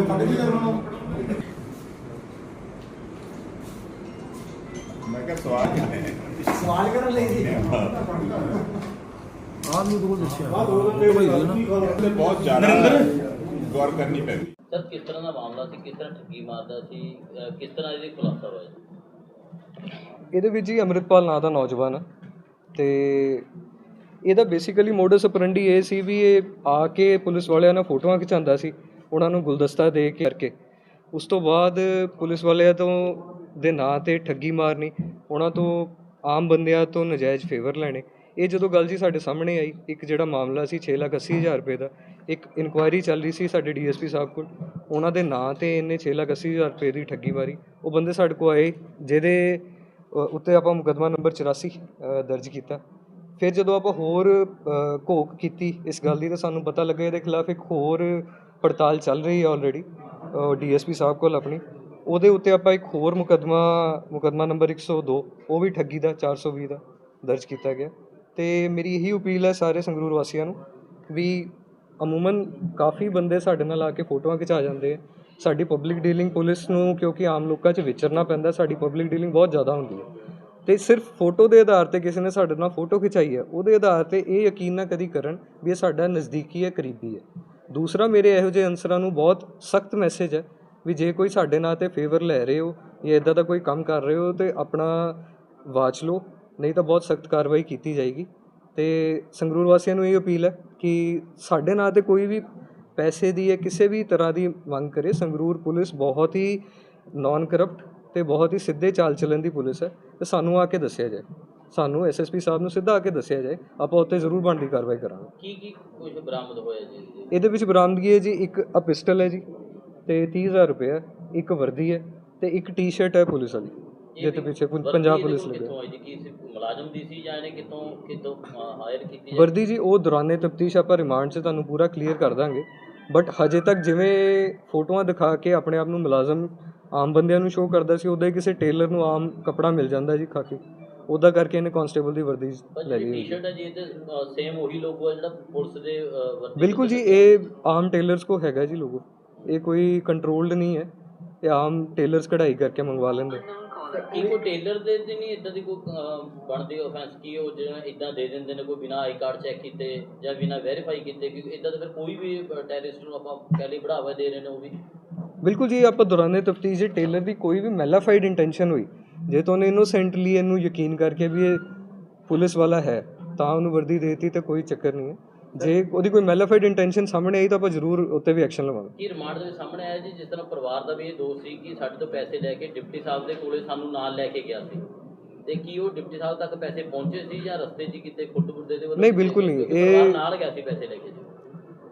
ਜੋ ਕੱਢ ਕੇ ਉਹਨਾਂ ਨੂੰ। ਮੈਂ ਕਿਹਾ ਸਵਾਲ ਕਿੰਨੇ ਸਵਾਲ ਕਰਨ ਲਈ ਜੀ। ਆਹ ਨੂੰ ਦੋ ਦੱਸਿਆ ਆ। ਦੋ ਬੰਦੇ ਭਾਈ ਜੀ ਨਾ। ਤੇ ਬਹੁਤ ਜ਼ਿਆਦਾ ਗੌਰ ਕਰਨੀ ਪੈਂਦੀ। ਸਰ ਕਿਸ ਤਰ੍ਹਾਂ ਦਾ ਮਾਮਲਾ ਸੀ? ਕਿਸ ਤਰ੍ਹਾਂ ਠੱਗੀ ਮਾਰਦਾ ਸੀ? ਅਹ ਕਿਸ ਤਰ੍ਹਾਂ ਇਹਦੀ ਖੁਲਾਸਾ ਹੋਇਆ ਜੀ? ਇਹਦੇ ਵਿੱਚ ਜੀ ਅੰਮ੍ਰਿਤਪਾਲ ਨਾਂ ਦਾ ਨੌਜਵਾਨ ਆ ਤੇ ਇਹਦਾ ਬੇਸਿਕਲੀ ਮੋਡਸ ਆਪਰੈਂਡੀ ਇਹ ਸੀ ਵੀ ਇਹ ਆ ਕੇ ਪੁਲਿਸ ਵਾਲਿਆਂ ਨਾਲ ਫੋਟੋਆਂ ਖਿਚਾਉਂਦਾ ਸੀ। ਉਹਨਾਂ ਨੂੰ ਗੁਲਦਸਤਾ ਦੇ ਕੇ ਕਰਕੇ। ਉਸ ਤੋਂ ਬਾਅਦ ਪੁਲਿਸ ਵਾਲਿਆਂ ਤੋਂ ਦੇ ਨਾਂ ਤੇ ਠੱਗੀ ਮਾਰਨੀ, ਉਹਨਾਂ ਤੋਂ ਆਮ ਬੰਦਿਆਂ ਤੋਂ ਨਜਾਇਜ਼ ਫੇਵਰ ਲੈਣੇ। ਇਹ ਜਦੋਂ ਗੱਲ ਜੀ ਸਾਡੇ ਸਾਹਮਣੇ ਆਈ, ਇੱਕ ਜਿਹੜਾ ਮਾਮਲਾ ਸੀ 6 ਲੱਖ ਅੱਸੀ ਹਜ਼ਾਰ ਰੁਪਏ ਦਾ, ਇੱਕ ਇਨਕੁਆਇਰੀ ਚੱਲ ਰਹੀ ਸੀ ਸਾਡੇ ਡੀਐਸਪੀ ਸਾਹਿਬ ਕੋਲ, ਉਹਨਾਂ ਦੇ ਨਾਂ ਤੇ ਇਹਨੇ 6 ਲੱਖ ਅੱਸੀ ਹਜ਼ਾਰ ਰੁਪਏ ਦੀ ਠੱਗੀ ਮਾਰੀ। ਉਹ ਬੰਦੇ ਸਾਡੇ ਕੋਲ ਆਏ, ਜਿਹਦੇ ਉੱਤੇ ਆਪਾਂ ਮੁਕੱਦਮਾ ਨੰਬਰ 84 ਦਰਜ ਕੀਤਾ। ਫਿਰ ਜਦੋਂ ਆਪਾਂ ਹੋਰ ਘੋਖ ਕੀਤੀ ਇਸ ਗੱਲ ਦੀ, ਤਾਂ ਸਾਨੂੰ ਪਤਾ ਲੱਗਾ ਇਹਦੇ ਖਿਲਾਫ ਇੱਕ ਹੋਰ ਪੜਤਾਲ ਚੱਲ ਰਹੀ ਹੈ ਆਲਰੇਡੀ ਡੀਐਸਪੀ ਸਾਹਿਬ ਕੋਲ ਆਪਣੀ। ਉਹਦੇ ਉੱਤੇ ਆਪਾਂ ਇੱਕ ਹੋਰ ਮੁਕੱਦਮਾ ਮੁਕੱਦਮਾ ਨੰਬਰ 102 ਉਹ ਵੀ ਠੱਗੀ ਦਾ 420 ਦਾ ਦਰਜ ਕੀਤਾ ਗਿਆ। ਤੇ ਮੇਰੀ ਇਹੀ ਅਪੀਲ ਹੈ ਸਾਰੇ ਸੰਗਰੂਰ ਵਾਸੀਆਂ ਨੂੰ ਵੀ ਅਮੂਮਨ ਕਾਫੀ ਬੰਦੇ ਸਾਡੇ ਨਾਲ ਆ ਕੇ ਫੋਟੋਆਂ ਖਿਚਾ ਜਾਂਦੇ ਆ। ਸਾਡੀ ਪਬਲਿਕ ਡੀਲਿੰਗ ਪੁਲਿਸ ਨੂੰ ਕਿਉਂਕਿ ਆਮ ਲੋਕਾਂ 'ਚ ਵਿਚਰਨਾ ਪੈਂਦਾ, ਸਾਡੀ ਪਬਲਿਕ ਡੀਲਿੰਗ ਬਹੁਤ ਜ਼ਿਆਦਾ ਹੁੰਦੀ ਹੈ। ਤੇ ਸਿਰਫ ਫੋਟੋ ਦੇ ਆਧਾਰ ਤੇ ਕਿਸੇ ਨੇ ਸਾਡੇ ਨਾਲ ਫੋਟੋ ਖਿਚਾਈ ਹੈ, ਉਹਦੇ ਆਧਾਰ ਤੇ ਇਹ ਯਕੀਨ ਨਾ ਕਦੀ ਕਰਨ ਵੀ ਇਹ ਸਾਡਾ ਨਜ਼ਦੀਕੀ ਹੈ, ਕਰੀਬੀ ਹੈ। ਦੂਸਰਾ, ਮੇਰੇ ਇਹੋ ਜਿਹੇ ਅਨਸਰਾਂ ਨੂੰ ਬਹੁਤ ਸਖਤ ਮੈਸੇਜ ਹੈ ਵੀ ਜੇ ਕੋਈ ਸਾਡੇ ਨਾਂ ਤੇ ਫੇਵਰ ਲੈ ਰਹੇ ਹੋ ਜਾਂ ਇਦਾਂ ਦਾ ਕੋਈ ਕੰਮ ਕਰ ਰਹੇ ਹੋ ਤੇ ਆਪਣਾ ਵਾਚ ਲਓ, ਨਹੀਂ ਤਾਂ ਬਹੁਤ ਸਖਤ ਕਾਰਵਾਈ ਕੀਤੀ ਜਾਏਗੀ। ਤੇ ਸੰਗਰੂਰ ਵਾਸੀਆਂ ਨੂੰ ਇਹ ਅਪੀਲ ਹੈ ਕਿ ਸਾਡੇ ਨਾਂ ਤੇ ਕੋਈ ਵੀ ਪੈਸੇ ਦੀ ਜਾਂ ਕਿਸੇ ਵੀ ਤਰ੍ਹਾਂ ਦੀ ਮੰਗ ਕਰੇ। ਸੰਗਰੂਰ ਪੁਲਿਸ ਬਹੁਤ ਹੀ ਨਾਨ ਕਰਪਟ ਤੇ ਬਹੁਤ ਹੀ ਸਿੱਧੇ ਚਾਲ ਚੱਲਣ ਦੀ ਪੁਲਿਸ ਹੈ ਤੇ ਸਾਨੂੰ ਆ ਕੇ ਦੱਸਿਆ ਜਾਏ। ਸਾਨੂੰ ਐਸਐਸਪੀ ਸਾਹਿਬ ਨੂੰ ਸਿੱਧਾ ਆ ਕੇ ਦੱਸਿਆ ਜਾਏ ਆਪਾਂ ਉੱਤੇ ਜ਼ਰੂਰ ਬਣਦੀ ਕਾਰਵਾਈ ਕਰਾਂਗੇ। ਕੀ ਕੀ ਕੁਝ ਬਰਾਮਦ ਹੋਇਆ ਜੀ? ਇਹਦੇ? ਵਿੱਚ ਬਰਾਮਦਗੀ ਹੈ ਜੀ ਇੱਕ ਆ ਪਿਸਟਲ ਹੈ ਜੀ ਤੇ 30000 ਰੁਪਏ ਹੈ ਇੱਕ ਵਰਦੀ ਹੈ ਤੇ ਇੱਕ ਟੀ-ਸ਼ਰਟ ਹੈ ਪੁਲਿਸ ਵਾਲੀ ਜਿਹਦੇ ਪਿੱਛੇ ਪੁੰ- ਪੰਜਾਬ ਪੁਲਿਸ ਲੱਗਿਆ। ਕਿੱਥੋਂ ਆਈ ਜੀ? ਕੀ ਸੀ ਮੁਲਾਜ਼ਮ ਦੀ ਸੀ ਜਾਂ ਇਹਨੇ ਕਿਤੋਂ ਕਿਤੋਂ ਹਾਇਰ ਕੀਤੀ ਜਾਂ ਵਰਦੀ ਜੀ ਉਹ ਦੌਰਾਨੇ ਤਫਤੀਸ਼ ਆਪਾਂ ਰਿਮਾਂਡ 'ਚ ਤੁਹਾਨੂੰ ਪੂਰਾ ਕਲੀਅਰ ਕਰ ਦਾਂਗੇ ਬਟ ਹਜੇ ਤੱਕ ਜਿਵੇਂ ਫੋਟੋਆਂ ਦਿਖਾ ਕੇ ਆਪਣੇ ਆਪ ਨੂੰ ਮੁਲਾਜ਼ਮ ਆਮ ਬੰਦਿਆਂ ਨੂੰ ਸ਼ੋਅ ਕਰਦਾ ਸੀ ਉਹਦਾ ਹੀ ਕਿਸੇ ਟੇਲਰ ਨੂੰ ਆਮ ਕੱਪੜਾ ਮਿਲ ਜਾਂਦਾ ਜੀ ਖਾ ਕੇ। ਉਹਦਾ ਕਰਕੇ ਇਹਨੇ ਕਾਂਸਟੇਬਲ ਦੀ ਵਰਦੀ ਲੈ ਜਿਹੜੀ ਲਈ ਟੀ-ਸ਼ਰਟ ਹੈ ਜੀ ਇਹਦੇ ਸੇਮ ਉਹੀ ਲੋਗੋ ਹੈ ਜਿਹੜਾ ਪੁਲਿਸ ਦੇ ਵਰਦੀ ਬਿਲਕੁਲ ਜੀ ਇਹ ਆਮ ਟੇਲਰਸ ਕੋ ਹੈਗਾ ਜੀ ਲੋਗੋ ਇਹ ਕੋਈ ਕੰਟਰੋਲਡ ਨਹੀਂ ਹੈ। ਇਹ ਆਮ ਟੇਲਰਸ ਕਢਾਈ ਕਰਕੇ ਮੰਗਵਾ ਲੈਂਦੇ। ਕੀ ਕੋਈ ਟੇਲਰ ਦੇ ਤੇ ਨਹੀਂ ਇਦਾਂ ਦੀ ਕੋਈ ਬਣਦੀ ਆਫੈਂਸ ਕੀ ਉਹ ਜਿਵੇਂ ਇਦਾਂ ਦੇ ਦਿੰਦੇ ਨੇ ਕੋਈ ਬਿਨਾ ਆਈ ਕਾਰਡ ਚੈੱਕ ਕੀਤੇ ਜਾਂ ਬਿਨਾ ਵੈਰੀਫਾਈ ਕੀਤੇ ਕਿ ਇਦਾਂ ਤਾਂ ਫਿਰ ਕੋਈ ਵੀ ਟੈਰਰਿਸਟ ਨੂੰ ਆਪਾਂ ਕਹਿ ਲਈ ਬੜਾਵਾ ਦੇ ਰਹੇ ਨੇ ਉਹ ਵੀ। ਬਿਲਕੁਲ ਜੀ ਆਪਾਂ ਦੌਰਾਨੇ ਤਫਤੀਸ਼ ਟੇਲਰ ਦੀ ਕੋਈ ਵੀ ਮੈਲਾਫਾਈਡ ਇੰਟੈਂਸ਼ਨ ਹੋਈ ਜੇ ਤੋਂ ਉਹਨੇ ਇਨੋਸੈਂਟਲੀ ਇਹਨੂੰ ਯਕੀਨ ਕਰਕੇ ਵੀ ਇਹ ਪੁਲਿਸ ਵਾਲਾ ਹੈ ਤਾਂ ਉਹਨੂੰ ਵਰਦੀ ਦੇਤੀ ਤੇ ਕੋਈ ਚੱਕਰ ਨਹੀਂ ਹੈ। ਜੇ ਉਹਦੀ ਕੋਈ ਮੈਲਾਫਾਈਡ ਇੰਟੈਂਸ਼ਨ ਸਾਹਮਣੇ ਆਈ ਤਾਂ ਆਪਾਂ ਜ਼ਰੂਰ ਉੱਤੇ ਵੀ ਐਕਸ਼ਨ ਲਵਾਂਗੇ। ਕੀ ਰਿਮਾਂਡ ਦੇ ਸਾਹਮਣੇ ਆਇਆ ਜੀ ਜਿਸ ਤਰ੍ਹਾਂ ਪਰਿਵਾਰ ਦਾ ਵੀ ਇਹ ਦੋਸ਼ ਸੀ ਕਿ ਸਾਡੇ ਤੋਂ ਪੈਸੇ ਲੈ ਕੇ ਡਿਪਟੀ ਸਾਹਿਬ ਦੇ ਕੋਲੇ ਸਾਨੂੰ ਨਾਲ ਲੈ ਕੇ ਗਿਆ ਸੀ। ਤੇ ਕੀ ਉਹ ਡਿਪਟੀ ਸਾਹਿਬ ਤੱਕ ਪੈਸੇ ਪਹੁੰਚੇ ਸੀ ਜਾਂ ਰਸਤੇ 'ਚ ਕਿਤੇ ਖੁੱਟ ਖੁੱਟਦੇ ਦੇ ਨਹੀਂ, ਬਿਲਕੁਲ ਨਹੀਂ। ਇਹ- ਨਾਲ ਗਿਆ ਸੀ ਪੈਸੇ ਲੈ ਕੇ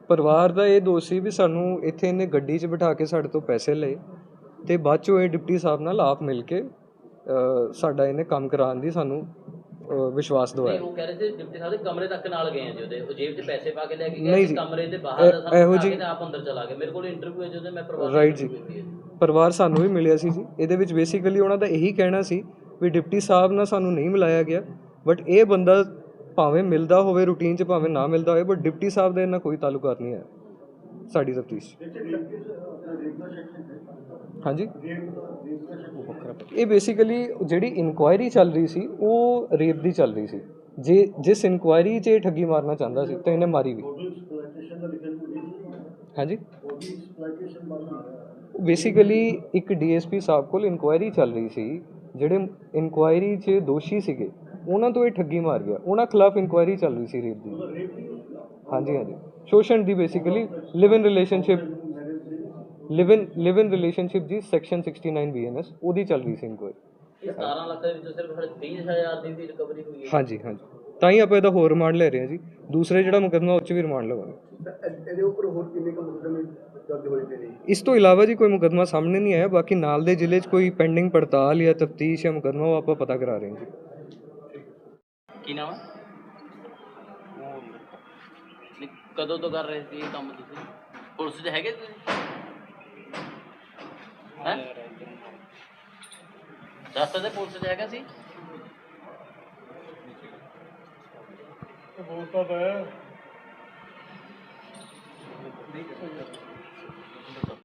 ਪਰਿਵਾਰ ਦਾ ਇਹ ਦੋਸ਼ ਸੀ ਵੀ ਸਾਨੂੰ ਇੱਥੇ ਇਹਨੇ ਗੱਡੀ 'ਚ ਬਿਠਾ ਕੇ ਸਾਡੇ ਤੋਂ ਪੈਸੇ ਲਏ ਤੇ ਬਾਅਦ ਚੋਂ ਇਹ ਡਿਪਟੀ ਸਾਹਿਬ ਨਾਲ ਆਪ ਮਿਲ ਕੇ ਸਾਡਾ ਇਹਨੇ ਕੰਮ ਕਰਾਉਣ ਦੀ ਸਾਨੂੰ ਵਿਸ਼ਵਾਸ ਦਵਾਇਆ। ਉਹ ਕਹਿ ਰਹੇ ਸੀ ਡਿਪਟੀ ਸਾਹਿਬ ਦੇ ਕਮਰੇ ਤੱਕ ਨਾਲ ਗਏ ਆ ਜੀ ਉਹਦੇ। ਉਹ ਜੇਬ 'ਚ ਪੈਸੇ ਪਾ ਕੇ ਲੈ ਕੇ ਗਏ। ਕਮਰੇ ਦੇ ਬਾਹਰ ਇਹ- ਸਾਨੂੰ ਕੇ ਤੇ ਆਪ ਅੰਦਰ ਚਲਾ ਗਏ। ਮੇਰੇ ਕੋਲ ਇੰਟਰਵਿਊ ਹੈ ਜਦੋਂ ਮੈਂ ਪਰਿਵਾਰ Right ਜੀ। ਪਰਿਵਾਰ ਸਾਨੂੰ ਵੀ ਮਿਲਿਆ ਸੀ ਜੀ। ਇਹਦੇ ਵਿੱਚ ਬੇਸਿਕਲੀ ਉਹਨਾਂ ਦਾ ਇਹੀ ਕਹਿਣਾ ਸੀ ਵੀ ਡਿਪਟੀ ਸਾਹਿਬ ਨਾਲ ਸਾਨੂੰ ਨਹੀਂ ਮਿਲਾਇਆ ਗਿਆ ਬਟ ਇਹ ਬੰਦਾ ਭਾਵੇਂ ਮਿਲਦਾ ਹੋਵੇ ਰੂਟੀਨ 'ਚ ਭਾਵੇਂ ਨਾ ਮਿਲਦਾ ਹੋਵੇ ਬਟ ਡਿਪਟੀ ਸਾਹਿਬ ਦੇ ਨਾਲ ਕੋਈ ਤਾਲੁਕਾਤ ਨਹੀਂ ਹੈ। ਸਾਡੀ ਤਫਤੀਸ਼। ਹਾਂਜੀ? ਇਹ ਬੇਸਿਕਲੀ ਜਿਹੜੀ ਇਨਕੁਆਇਰੀ ਚੱਲ ਰਹੀ ਸੀ, ਉਹ ਰੇਪ ਦੀ ਚੱਲ ਰਹੀ ਸੀ। ਜੇ, ਜਿਸ ਇਨਕੁਆਇਰੀ 'ਚ ਇਹ ਠੱਗੀ ਮਾਰਨਾ ਚਾਹੁੰਦਾ ਸੀ, ਤਾਂ ਇਹਨੇ ਮਾਰੀ ਵੀ। ਹਾਂਜੀ? ਬੇਸਿਕਲੀ ਇੱਕ ਡੀਐਸਪੀ ਸਾਹਿਬ ਕੋਲ ਇਨਕੁਆਇਰੀ ਚੱਲ ਰਹੀ ਸੀ, ਜਿਹੜੇ ਇਨਕੁਆਇਰੀ 'ਚ ਦੋਸ਼ੀ ਸੀਗੇ, ਉਹਨਾਂ ਤੋਂ ਇਹ ਠੱਗੀ ਮਾਰ ਗਿਆ। ਉਹਨਾਂ ਖਿਲਾਫ ਇਨਕੁਆਇਰੀ ਚੱਲ ਰਹੀ ਸੀ ਰੇਪ ਦੀ। ਹਾਂਜੀ ਹਾਂਜੀ। ਸ਼ੋਸ਼ਣ ਦੀ basically live in relationship live in live in relationship the section 69 BNS ਉਹਦੀ ਚੱਲ ਰਹੀ ਸੀ ਇਨਕੁਆਇਰੀ ਇਹ 17 ਲੱਖ ਦੇ ਵਿੱਚੋਂ ਸਿਰਫ ਹਲੇ 30000 ਦੀ ਵੀ ਰਿਕਵਰੀ ਹੋਈ ਹੈ। ਹਾਂਜੀ ਹਾਂਜੀ। ਤਾਂ ਹੀ ਆਪਾਂ ਇਹਦਾ ਹੋਰ ਰਿਮਾਂਡ ਲੈ ਰਹੇ ਹਾਂ ਜੀ। ਦੂਸਰੇ ਜਿਹੜਾ ਮੁਕੱਦਮਾ ਉਹ 'ਚ ਵੀ ਰਿਮਾਂਡ ਲਵਾਂਗੇ। ਇਹਦੇ ਉੱਪਰ ਹੋਰ ਕਿੰਨੇ ਕੁ ਮੁਕਦਮੇ ਦਰਜ ਹੋਏ ਪਏ ਨੇ? ਇਸ ਤੋਂ ਇਲਾਵਾ ਜੀ ਕੋਈ ਮੁਕੱਦਮਾ ਸਾਹਮਣੇ ਨਹੀਂ ਆਇਆ ਬਾਕੀ ਨਾਲ ਦੇ ਜ਼ਿਲ੍ਹੇ 'ਚ ਕੋਈ ਪੈਂਡਿੰਗ ਪੜਤਾਲ ਜਾਂ ਤਫਤੀਸ਼ ਜਾਂ ਮੁਕੱਦਮਾ ਉਹ ਆਪਾਂ ਪਤਾ ਕਰਾ ਰਹੇ ਹਾਂ ਜੀ। ਕੀ ਨਾਮ ਹੈ? ਨਹੀਂ, ਕਦੋਂ ਤੋਂ ਕਰ ਰਹੇ ਸੀ ਇਹ ਕੰਮ ਤੁਸੀਂ? ਪੁਲਿਸ 'ਚ ਹੈਗੇ ਤੁਸੀਂ ਹੈ? ਦੱਸ ਦੇ ਪੁਲਿਸ 'ਚ ਹੈਗਾ ਸੀ? ਬੋਲਤਾ ਤਾਂ